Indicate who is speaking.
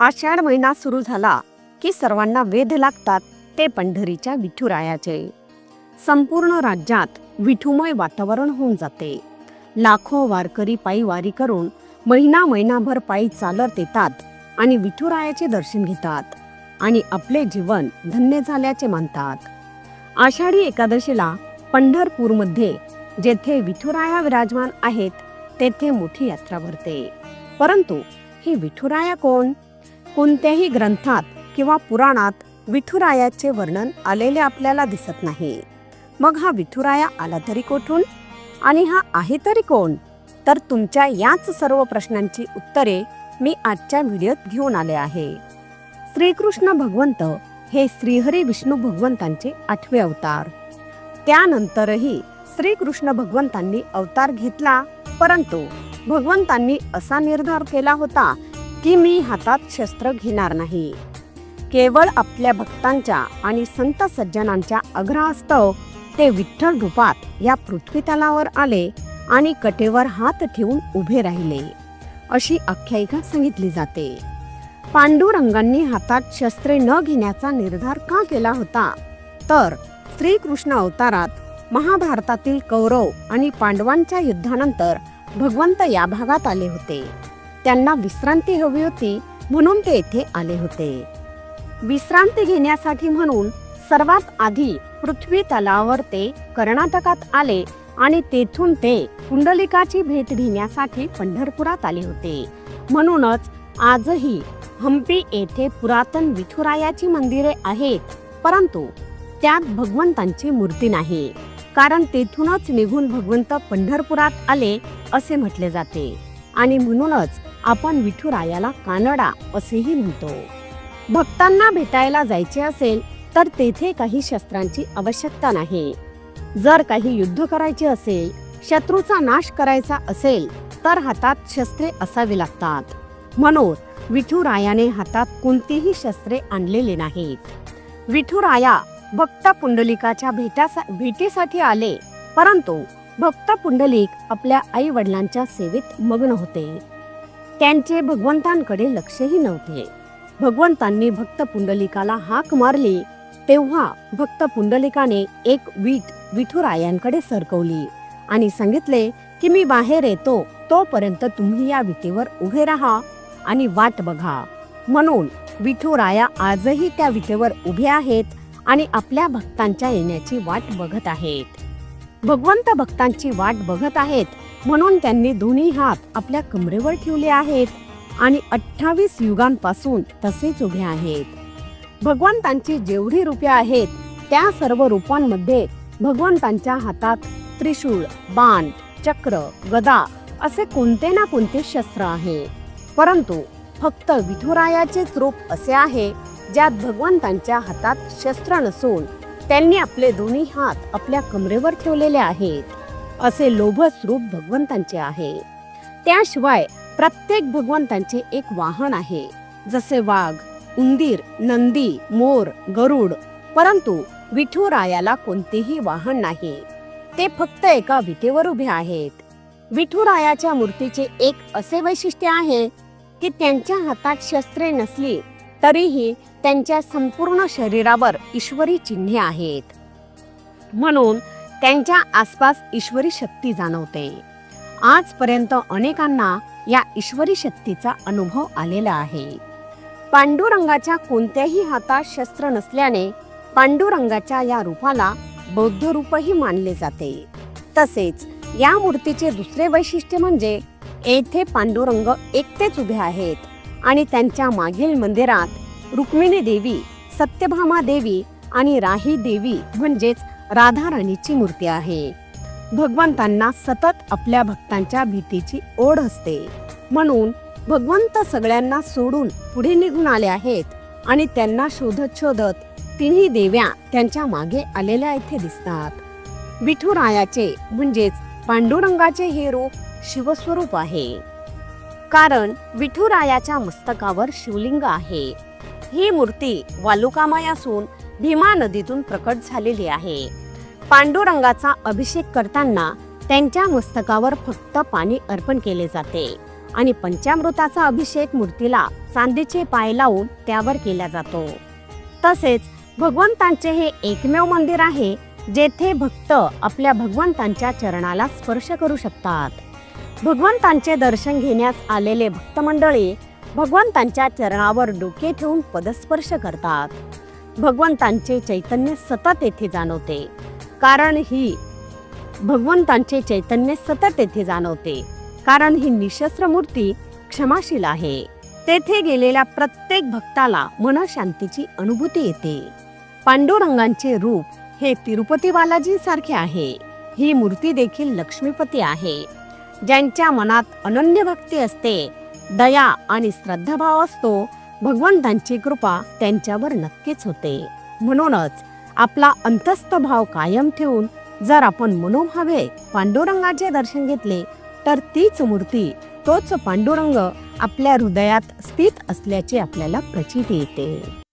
Speaker 1: आषाढ महिना सुरू झाला की सर्वांना वेध लागतात ते पंढरीच्या विठुरायाचे. संपूर्ण राज्यात विठुमय वातावरण होऊन जाते. लाखो वारकरी पायी वारी करून महिना महिनाभर पायी चालत येतात आणि विठुरायाचे दर्शन घेतात आणि आपले जीवन धन्य झाल्याचे मानतात. आषाढी एकादशीला पंढरपूरमध्ये जेथे विठुराया विराजमान आहेत तेथे मोठी यात्रा भरते. परंतु ही विठुराया कोण? कोणत्याही ग्रंथात किंवा पुराणात विठुरायाचे वर्णन आलेले आपल्याला दिसत नाही. मग हा विठुराया आला तरी कोठून? आणि हा आहे तरी कोण? तर तुमच्या याच सर्व प्रश्नांची उत्तरे मी आजच्या व्हिडिओत घेऊन आले आहे. श्रीकृष्ण भगवंत हे श्रीहरी विष्णू भगवंतांचे आठवे अवतार. त्यानंतरही श्रीकृष्ण भगवंतांनी अवतार घेतला परंतु भगवंतांनी असा निर्धार केला होता की मी हातात शस्त्र घेणार नाही. केवळ आपल्या भक्तांच्या आणि संत सज्जनांच्या आग्रहास्तव ते विठ्ठल रूपात या पृथ्वी तलावर आले आणि कटेवर हात ठेवून उभे राहिले. अशी आख्यायिका सांगितली जाते. पांडुरंगांनी हातात शस्त्रे न घेण्याचा निर्धार का केला होता? तर श्रीकृष्ण अवतारात महाभारतातील कौरव आणि पांडवांच्या युद्धानंतर भगवंत या भागात आले होते. त्यांना विश्रांती हवी होती म्हणून ते येथे आले होते. विश्रांती घेण्यासाठी म्हणून सर्वात आधी पृथ्वी तलावर ते कर्नाटकात आले आणि तेथून ते कुंडलिकाची भेट घेण्यासाठी पंढरपुरात आले होते. म्हणूनच आजही हम्पी येथे पुरातन विठुरायाची मंदिरे आहेत परंतु त्यात भगवंतांची मूर्ती नाही. कारण तेथूनच निघून भगवंत पंढरपुरात आले असे म्हटले जाते. आणि म्हणूनच आपण विठुरायाला कानडा असेही म्हणतो. भक्तांना भेटायला जायचे असेल तर तेथे काही शस्त्रांची आवश्यकता नाही. जर काही युद्ध करायचे असेल शत्रूचा नाश करायचा असेल तर हातात शस्त्रे असावी लागतात. म्हणून विठुरायाने हातात कोणतीही शस्त्रे आणलेली नाहीत. विठुराया भक्त पुंडलिकाच्या भेटासा भेटीसाठी आले परंतु भक्त पुंडलिक आपल्या आई वडिलांच्या सेवेत मग्न होते. त्यांचे भगवंतांकडे लक्षही नव्हते. भगवंतांनी भक्त पुंडलिकाला हाक मारली तेव्हा भक्त पुंडलिकाने एक वीट विठुरायांकडे सरकवली आणि सांगितले की मी बाहेर येतो तोपर्यंत तुम्ही या विटेवर उभे राहा आणि वाट बघा. म्हणून विठुराया आजही त्या विटेवर उभे आहेत आणि आपल्या भक्तांच्या येण्याची वाट बघत आहेत. भगवंत भक्तांची वाट बघत आहेत म्हणून त्यांनी दोन्ही हात आपल्या कमरेवर ठेवले आहेत आणि अठ्ठावीस युगांपासून तसेच उभे आहेत. भगवंतांची जेवढी रूपे आहेत त्या सर्व रूपांमध्ये भगवंतांच्या हातात त्रिशूळ बाण चक्र गदा असे कोणते ना कोणते शस्त्र आहे. परंतु फक्त विठुरायाचेच रूप असे आहे ज्यात भगवंतांच्या हातात शस्त्र नसून त्यांनी आपले दोन्ही हात आपल्या कमरेवर ठेवलेले आहेत. असे लोभस रूप भगवंतांचे आहे. त्याशिवाय प्रत्येक भगवंतांचे एक वाहन आहे. जसे वाघ उंदीर नंदी मोर गरुड परंतु विठुरायाला कोणतेही वाहन नाही. ते फक्त एका विटेवर उभे आहेत. विठुरायाच्या मूर्तीचे एक असे वैशिष्ट्य आहे की त्यांच्या हातात शस्त्रे नसली तरीही त्यांच्या संपूर्ण शरीरावर ईश्वरी चिन्हे आहेत. म्हणून त्यांच्या आसपास ईश्वरी शक्ती जाणवते. आजपर्यंत अनेकांना या ईश्वरी शक्तीचा अनुभव आलेला आहे. पांडुरंगाच्या कोणत्याही हातात शस्त्र नसल्याने पांडुरंगाच्या या रूपाला बौद्ध रूपही मानले जाते. तसेच या मूर्तीचे दुसरे वैशिष्ट्य म्हणजे येथे पांडुरंग एकटेच उभे आहेत आणि त्यांच्या मागील मंदिरात रुक्मिणी देवी सत्यभामा देवी आणि राही देवी म्हणजेच राधा राणीची मूर्ती आहे. भगवंतांना सतत आपल्या भक्तांच्या भीतीची ओढ असते. म्हणून भगवंत सगळ्यांना सोडून पुढे निघून आले आहेत आणि त्यांना शोधत शोधत तिन्ही देव्या त्यांच्या मागे आलेल्या इथे दिसतात. विठुरायाचे म्हणजेच पांडुरंगाचे हे रूप शिवस्वरूप आहे. कारण विठुरायाच्या मस्तकावर शिवलिंग आहे. ही मूर्ती वालुकामय असून भीमा नदीतून प्रकट झालेली आहे. पांडुरंगाचा अभिषेक करताना त्यांच्या मस्तकावर फक्त पाणी अर्पण केले जाते आणि पंचामृताचा अभिषेक मूर्तीला चांदीचे पाय लावून त्यावर केला जातो. तसेच भगवंतांचे हे एकमेव मंदिर आहे जेथे भक्त आपल्या भगवंतांच्या चरणाला स्पर्श करू शकतात. भगवंतांचे दर्शन घेण्यास आलेले भक्तमंडळी भगवंतांच्या चरणावर डोके ठेवून पदस्पर्श करतात. भगवंतांचे चैतन्य सतत येथे जाणवते. कारण ही भगवंतांचे चैतन्य सतत येथे जाणवते. कारण ही निशस्त्र मूर्ती क्षमाशील आहे. तेथे गेलेल्या प्रत्येक भक्ताला मनशांतीची अनुभूती येते. पांडुरंगांचे रूप हे तिरुपती बालाजींसारखे आहे. ही मूर्ती देखील लक्ष्मीपती आहे. ज्यांच्या मनात अनन्य भक्ती असते दया आणि श्रद्धाभाव असतो भगवंतांची कृपा त्यांच्यावर नक्कीच होते. म्हणूनच आपला अंतस्थ भाव कायम ठेवून जर आपण मनोभावे पांडुरंगाचे दर्शन घेतले तर तीच मूर्ती तोच पांडुरंग आपल्या हृदयात स्थित असल्याचे आपल्याला प्रचिती येते.